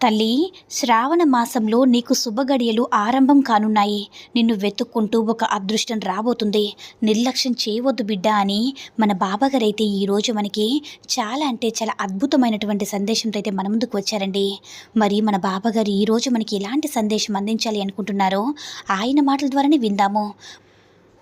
తల్లి శ్రావణ మాసంలో నీకు శుభగడియలు ఆరంభం కానున్నాయి. నిన్ను వెతుక్కుంటూ ఒక అదృష్టం రాబోతుంది. నిర్లక్ష్యం చేయవద్దు బిడ్డ అని మన బాబాగారైతే ఈరోజు మనకి చాలా అంటే చాలా అద్భుతమైనటువంటి సందేశంతో అయితే మన ముందుకు వచ్చారండి. మరి మన బాబాగారు ఈరోజు మనకి ఎలాంటి సందేశం అందించాలి అనుకుంటున్నారో ఆయన మాటల ద్వారానే విందాము.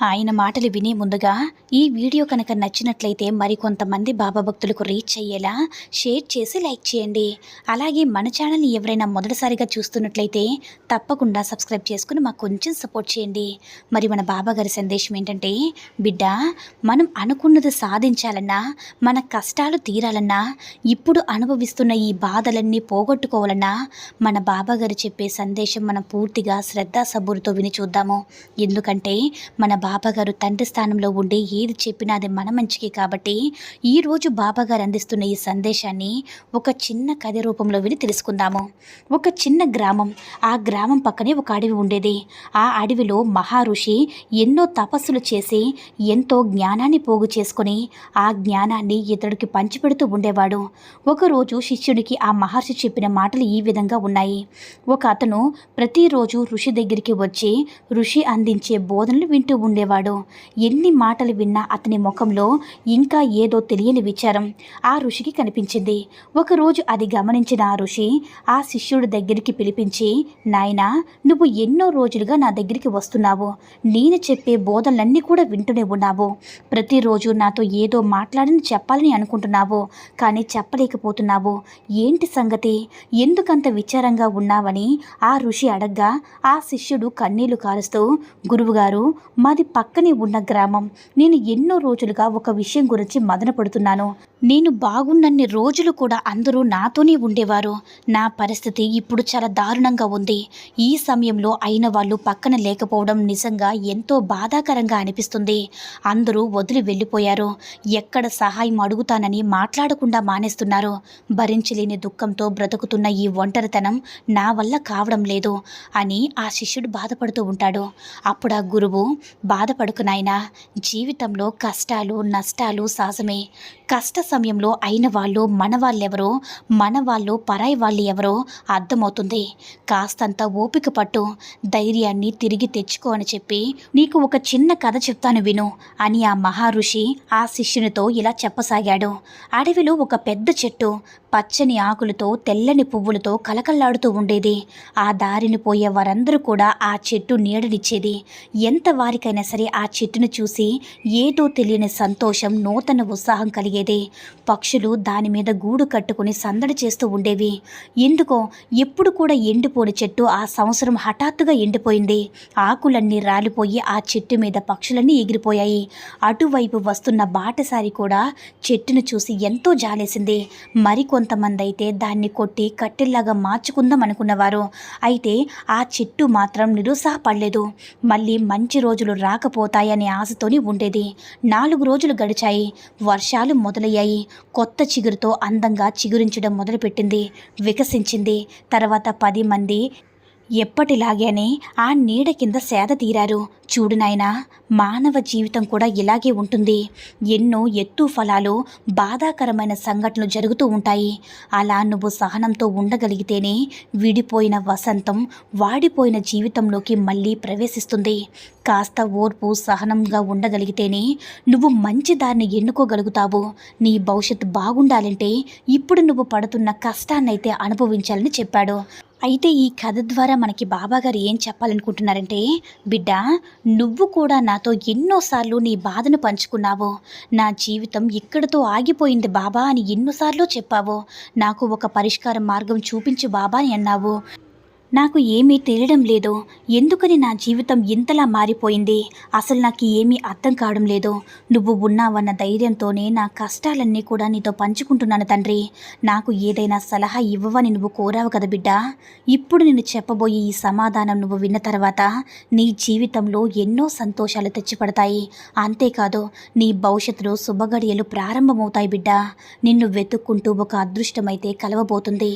ఆయన మాటలు వినే ముందుగా ఈ వీడియో కనుక నచ్చినట్లయితే మరికొంతమంది బాబా భక్తులకు రీచ్ అయ్యేలా షేర్ చేసి లైక్ చేయండి. అలాగే మన ఛానల్ని ఎవరైనా మొదటిసారిగా చూస్తున్నట్లయితే తప్పకుండా సబ్స్క్రైబ్ చేసుకుని మాకు కొంచెం సపోర్ట్ చేయండి. మరి మన బాబా గారి సందేశం ఏంటంటే బిడ్డ మనం అనుకున్నది సాధించాలన్నా మన కష్టాలు తీరాలన్నా ఇప్పుడు అనుభవిస్తున్న ఈ బాధలన్నీ పోగొట్టుకోవాలన్నా మన బాబా గారు చెప్పే సందేశం మనం పూర్తిగా శ్రద్ధ సబూరుతో విని చూద్దాము. ఎందుకంటే మన బాబాగారు తండ్రి స్థానంలో ఉండి ఏది చెప్పినా అది మన మంచికి కాబట్టి ఈరోజు బాబాగారు అందిస్తున్న ఈ సందేశాన్ని ఒక చిన్న కథ రూపంలో విని తెలుసుకుందాము. ఒక చిన్న గ్రామం ఆ గ్రామం పక్కనే ఒక అడవి ఉండేది. ఆ అడవిలో మహారుషి ఎన్నో తపస్సులు చేసి ఎంతో జ్ఞానాన్ని పోగు చేసుకొని ఆ జ్ఞానాన్ని ఇతడికి పంచిపెడుతూ ఉండేవాడు. ఒకరోజు శిష్యుడికి ఆ మహర్షి చెప్పిన మాటలు ఈ విధంగా ఉన్నాయి. ఒక అతను ప్రతిరోజు ఋషి దగ్గరికి వచ్చి ఋషి అందించే బోధనలు వింటూ ఉండేవాడు. ఎన్ని మాటలు విన్నా అతని ముఖంలో ఇంకా ఏదో తెలియని విచారం ఆ ఋషికి కనిపించింది. ఒకరోజు అది గమనించిన ఆ ఋషి ఆ శిష్యుడి దగ్గరికి పిలిపించి నాయనా నువ్వు ఎన్నో రోజులుగా నా దగ్గరికి వస్తున్నావు. నేను చెప్పే బోధనలన్నీ కూడా వింటూనే ఉన్నావు. ప్రతిరోజు నాతో ఏదో మాట్లాడని చెప్పాలని అనుకుంటున్నావు కానీ చెప్పలేకపోతున్నావు. ఏంటి సంగతి? ఎందుకంత విచారంగా ఉన్నావని? ఆ ఋషి అడగ్గా ఆ శిష్యుడు కన్నీళ్ళు కారుస్తూ గురువుగారు మాది పక్కనే ఉన్న గ్రామం. నేను ఎన్నో రోజులుగా ఒక విషయం గురించి మదన పడుతున్నాను. నేను బాగున్నన్ని రోజులు కూడా అందరూ నాతోనే ఉండేవారు. నా పరిస్థితి ఇప్పుడు చాలా దారుణంగా ఉంది. ఈ సమయంలో అయిన వాళ్ళు పక్కన లేకపోవడం నిజంగా ఎంతో బాధాకరంగా అనిపిస్తుంది. అందరూ వదిలి వెళ్ళిపోయారు. ఎక్కడ సహాయం అడుగుతానని మాట్లాడకుండా మానేస్తున్నారు. భరించలేని దుఃఖంతో బ్రతుకుతున్న ఈ ఒంటరితనం నా వల్ల కావడం లేదు అని ఆ శిష్యుడు బాధపడుతూ ఉంటాడు. అప్పుడు ఆ గురువు బాధపడుకు నాయనా. జీవితంలో కష్టాలు నష్టాలు సహజమే. కష్ట సమయంలో అయిన వాళ్ళు మన వాళ్ళెవరో మన వాళ్ళు పరాయి వాళ్ళు ఎవరో అర్థమవుతుంది. కాస్తంత ఓపిక పట్టు ధైర్యాన్ని తిరిగి తెచ్చుకో అని చెప్పి నీకు ఒక చిన్న కథ చెప్తాను విను అని ఆ మహారుషి ఆ శిష్యునితో ఇలా చెప్పసాగాడు. అడవిలో ఒక పెద్ద చెట్టు పచ్చని ఆకులతో తెల్లని పువ్వులతో కలకల్లాడుతూ ఉండేది. ఆ దారిని పోయే వారందరూ కూడా ఆ చెట్టు నీడనిచ్చేది. ఎంత వారికైనా సరే ఆ చెట్టును చూసి ఏదో తెలియని సంతోషం నూతన ఉత్సాహం కలిగేది. పక్షులు దాని మీద గూడు కట్టుకుని సందడి చేస్తూ ఉండేవి. ఎందుకో ఎప్పుడు కూడా ఎండిపోని చెట్టు ఆ సంవత్సరం హఠాత్తుగా ఎండిపోయింది. ఆకులన్నీ రాలిపోయి ఆ చెట్టు మీద పక్షులన్నీ ఎగిరిపోయాయి. అటువైపు వస్తున్న బాటసారి కూడా చెట్టును చూసి ఎంతో జాలేసింది. కొంతమంది అయితే దాన్ని కొట్టి కట్టెల్లాగా మార్చుకుందాం అనుకున్నవారు. అయితే ఆ చెట్టు మాత్రం నిరుత్సాహపడలేదు. మళ్ళీ మంచి రోజులు రాకపోతాయనే ఆశతోని ఉండేది. నాలుగు రోజులు గడిచాయి. వర్షాలు మొదలయ్యాయి. కొత్త చిగురుతో అందంగా చిగురించడం మొదలుపెట్టింది. వికసించింది. తర్వాత పది మంది ఎప్పటిలాగానే ఆ నీడ కింద సేద తీరారు. చూడు నాయనా మానవ జీవితం కూడా ఇలాగే ఉంటుంది. ఎన్నో ఎత్తు ఫలాలు బాధాకరమైన సంఘటనలు జరుగుతూ ఉంటాయి. అలా నువ్వు సహనంతో ఉండగలిగితేనే విడిపోయిన వసంతం వాడిపోయిన జీవితంలోకి మళ్ళీ ప్రవేశిస్తుంది. కాస్త ఓర్పు సహనంగా ఉండగలిగితేనే నువ్వు మంచి దారిని ఎన్నుకోగలుగుతావు. నీ భవిష్యత్తు బాగుండాలంటే ఇప్పుడు నువ్వు పడుతున్న కష్టాన్నైతే అనుభవించాలని చెప్పాడు. అయితే ఈ కథ ద్వారా మనకి బాబాగారు ఏం చెప్పాలనుకుంటున్నారంటే బిడ్డ నువ్వు కూడా నాతో ఎన్నోసార్లు నీ బాధను పంచుకున్నావు. నా జీవితం ఇక్కడితో ఆగిపోయింది బాబా అని ఎన్నోసార్లు చెప్పావు. నాకు ఒక పరిష్కార మార్గం చూపించు బాబా అని అన్నావు. నాకు ఏమీ తెలియడం లేదు. ఎందుకని నా జీవితం ఇంతలా మారిపోయింది? అసలు నాకు ఏమీ అర్థం కావడం లేదు. నువ్వు ఉన్నావన్న ధైర్యంతోనే నా కష్టాలన్నీ కూడా నీతో పంచుకుంటున్నాను తండ్రి. నాకు ఏదైనా సలహా ఇవ్వవని నువ్వు కోరావు కదా బిడ్డ. ఇప్పుడు నేను చెప్పబోయే ఈ సమాధానం నువ్వు విన్న తర్వాత నీ జీవితంలో ఎన్నో సంతోషాలు తెచ్చిపడతాయి. అంతేకాదు నీ భవిష్యత్తులో శుభగడియలు ప్రారంభమవుతాయి బిడ్డ. నిన్ను వెతుక్కుంటూ ఒక అదృష్టమైతే కలవబోతుంది.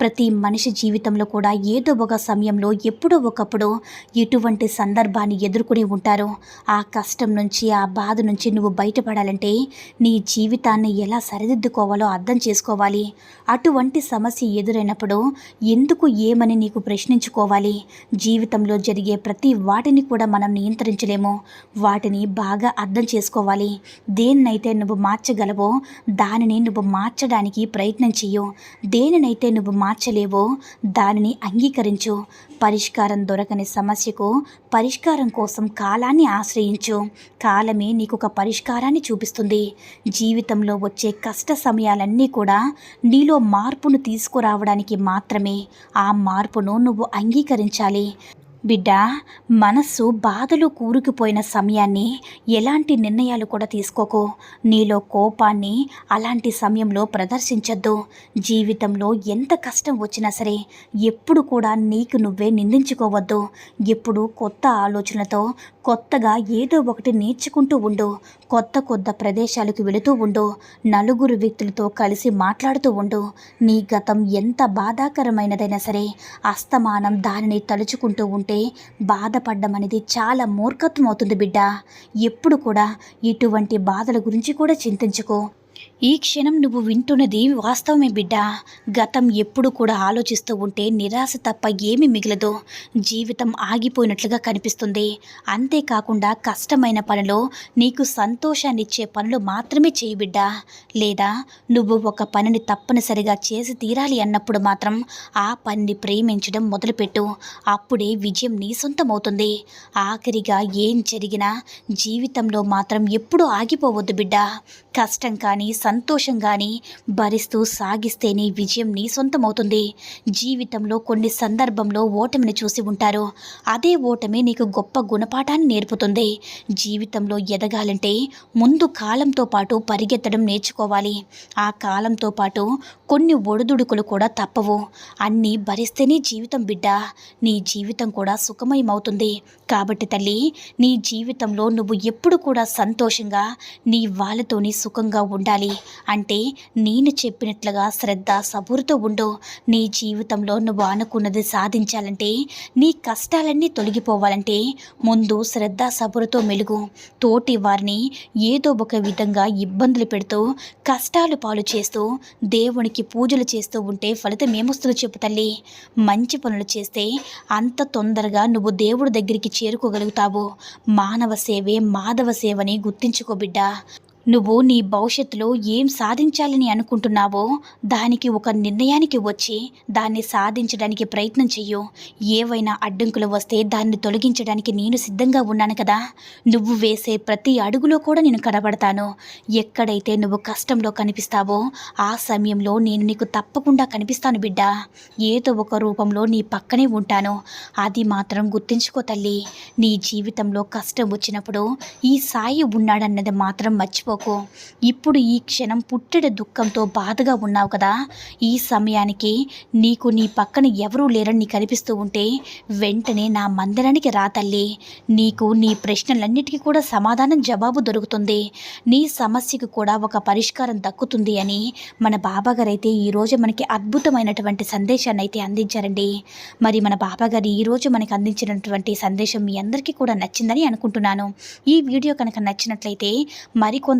ప్రతి మనిషి జీవితంలో కూడా ఏదో ఒక సమయంలో ఎప్పుడో ఒకప్పుడు ఎటువంటి సందర్భాన్ని ఎదుర్కొని ఉంటారు ఆ కష్టం నుంచి ఆ బాధ నుంచి నువ్వు బయటపడాలంటే నీ జీవితాన్ని ఎలా సరిదిద్దుకోవాలో అర్థం చేసుకోవాలి. అటువంటి సమస్య ఎదురైనప్పుడు ఎందుకు ఏమని నీకు ప్రశ్నించుకోవాలి? జీవితంలో జరిగే ప్రతి వాటిని కూడా మనం నియంత్రించలేము. వాటిని బాగా అర్థం చేసుకోవాలి. దేన్నైతే నువ్వు మార్చగలవో దానిని నువ్వు మార్చడానికి ప్రయత్నం చెయ్యు. దేనినైతే నువ్వు మార్చలేవో? దానిని అంగీకరించు. పరిష్కారం దొరకని సమస్యకు పరిష్కారం కోసం కాలాన్ని ఆశ్రయించు. కాలమే నీకు ఒక పరిష్కారాన్ని చూపిస్తుంది. జీవితంలో వచ్చే కష్ట సమయాలన్నీ కూడా నీలో మార్పును తీసుకురావడానికి మాత్రమే. ఆ మార్పును నువ్వు అంగీకరించాలి. బిడ్డ మనస్సు బాధలు కూరుకుపోయిన సమయాన్ని ఎలాంటి నిర్ణయాలు కూడా తీసుకోకు. నీలో కోపాన్ని అలాంటి సమయంలో ప్రదర్శించొద్దు. జీవితంలో ఎంత కష్టం వచ్చినా సరే ఎప్పుడు కూడా నీకు నువ్వే నిందించుకోవద్దు. ఎప్పుడు కొత్త ఆలోచనలతో కొత్తగా ఏదో ఒకటి నేర్చుకుంటూ ఉండు. కొత్త కొత్త ప్రదేశాలకు వెళుతూ ఉండు. నలుగురు వ్యక్తులతో కలిసి మాట్లాడుతూ ఉండు. నీ గతం ఎంత బాధాకరమైనదైనా సరే అస్తమానం దానిని తలుచుకుంటూ ఉంటే బాధపడడం అనేది చాలా మూర్ఖత్వం అవుతుంది బిడ్డ. ఎప్పుడు కూడా ఇటువంటి బాధల గురించి కూడా చింతించుకో. ఈ క్షణం నువ్వు వింటున్నది వాస్తవమే బిడ్డ. గతం ఎప్పుడు కూడా ఆలోచిస్తూ ఉంటే నిరాశ తప్ప ఏమి మిగలదు. జీవితం ఆగిపోయినట్లుగా కనిపిస్తుంది. అంతేకాకుండా కష్టమైన పనిలో నీకు సంతోషాన్నిచ్చే పనులు మాత్రమే చేయి బిడ్డ. లేదా నువ్వు ఒక పనిని తప్పనిసరిగా చేసి తీరాలి అన్నప్పుడు మాత్రం ఆ పనిని ప్రేమించడం మొదలుపెట్టు. అప్పుడే విజయం నీ సొంతమవుతుంది. ఆఖరిగా ఏం జరిగినా జీవితంలో మాత్రం ఎప్పుడూ ఆగిపోవద్దు బిడ్డ. కష్టం కానీ సంతోషంగానే భరిస్తూ సాగిస్తేనే విజయం నీ సొంతమవుతుంది. జీవితంలో కొన్ని సందర్భంలో ఓటమిని చూసి ఉంటారు. అదే ఓటమి నీకు గొప్ప గుణపాఠాన్ని నేర్పుతుంది. జీవితంలో ఎదగాలంటే ముందు కాలంతో పాటు పరిగెత్తడం నేర్చుకోవాలి. ఆ కాలంతో పాటు కొన్ని ఒడిదుడుకులు కూడా తప్పవు. అన్నీ భరిస్తేనే జీవితం బిడ్డ. నీ జీవితం కూడా సుఖమయమవుతుంది. కాబట్టి తల్లి నీ జీవితంలో నువ్వు ఎప్పుడు కూడా సంతోషంగా నీ వాళ్ళతోని సుఖంగా ఉండాలి. అంటే నేను చెప్పినట్లుగా శ్రద్ధ సబురుతో ఉండు. నీ జీవితంలో నువ్వు అనుకున్నది సాధించాలంటే నీ కష్టాలన్నీ తొలగిపోవాలంటే ముందు శ్రద్ధ సబురుతో మెలుగు. తోటి వారిని ఏదో ఒక విధంగా ఇబ్బందులు పెడుతూ కష్టాలు పాలు చేస్తూ దేవునికి పూజలు చేస్తూ ఉంటే ఫలితం ఏమొస్తుందో చెప్పు తల్లి. మంచి పనులు చేస్తే అంత తొందరగా నువ్వు దేవుడి దగ్గరికి చేరుకోగలుగుతావు. మానవ సేవే మాధవ సేవని గుర్తించుకో బిడ్డ. నువ్వు నీ భవిష్యత్తులో ఏం సాధించాలని అనుకుంటున్నావో దానికి ఒక నిర్ణయానికి వచ్చి దాన్ని సాధించడానికి ప్రయత్నం చెయ్యు. ఏవైనా అడ్డంకులు వస్తే దాన్ని తొలగించడానికి నేను సిద్ధంగా ఉన్నాను కదా. నువ్వు వేసే ప్రతి అడుగులో కూడా నేను కనబడతాను. ఎక్కడైతే నువ్వు కష్టంలో కనిపిస్తావో ఆ సమయంలో నేను నీకు తప్పకుండా కనిపిస్తాను బిడ్డ. ఏదో ఒక రూపంలో నీ పక్కనే ఉంటాను. అది మాత్రం గుర్తుంచుకో తల్లి. నీ జీవితంలో కష్టం వచ్చినప్పుడు ఈ సాయి ఉన్నాడన్నది మాత్రం మర్చిపో మర్చిపోకు ఇప్పుడు ఈ క్షణం పుట్టిన దుఃఖంతో బాధగా ఉన్నావు కదా. ఈ సమయానికి నీకు నీ పక్కన ఎవరూ లేరని నీకు కనిపిస్తూ ఉంటే వెంటనే నా మందిరానికి రా తల్లి. నీకు నీ ప్రశ్నలన్నిటికీ కూడా సమాధానం జవాబు దొరుకుతుంది. నీ సమస్యకు కూడా ఒక పరిష్కారం దక్కుతుంది అని మన బాబాగారు అయితే ఈరోజు మనకి అద్భుతమైనటువంటి సందేశాన్ని అయితే అందించారండి. మరి మన బాబాగారు ఈరోజు మనకి అందించినటువంటి సందేశం మీ అందరికీ కూడా నచ్చిందని అనుకుంటున్నాను. ఈ వీడియో కనుక నచ్చినట్లయితే మరికొంత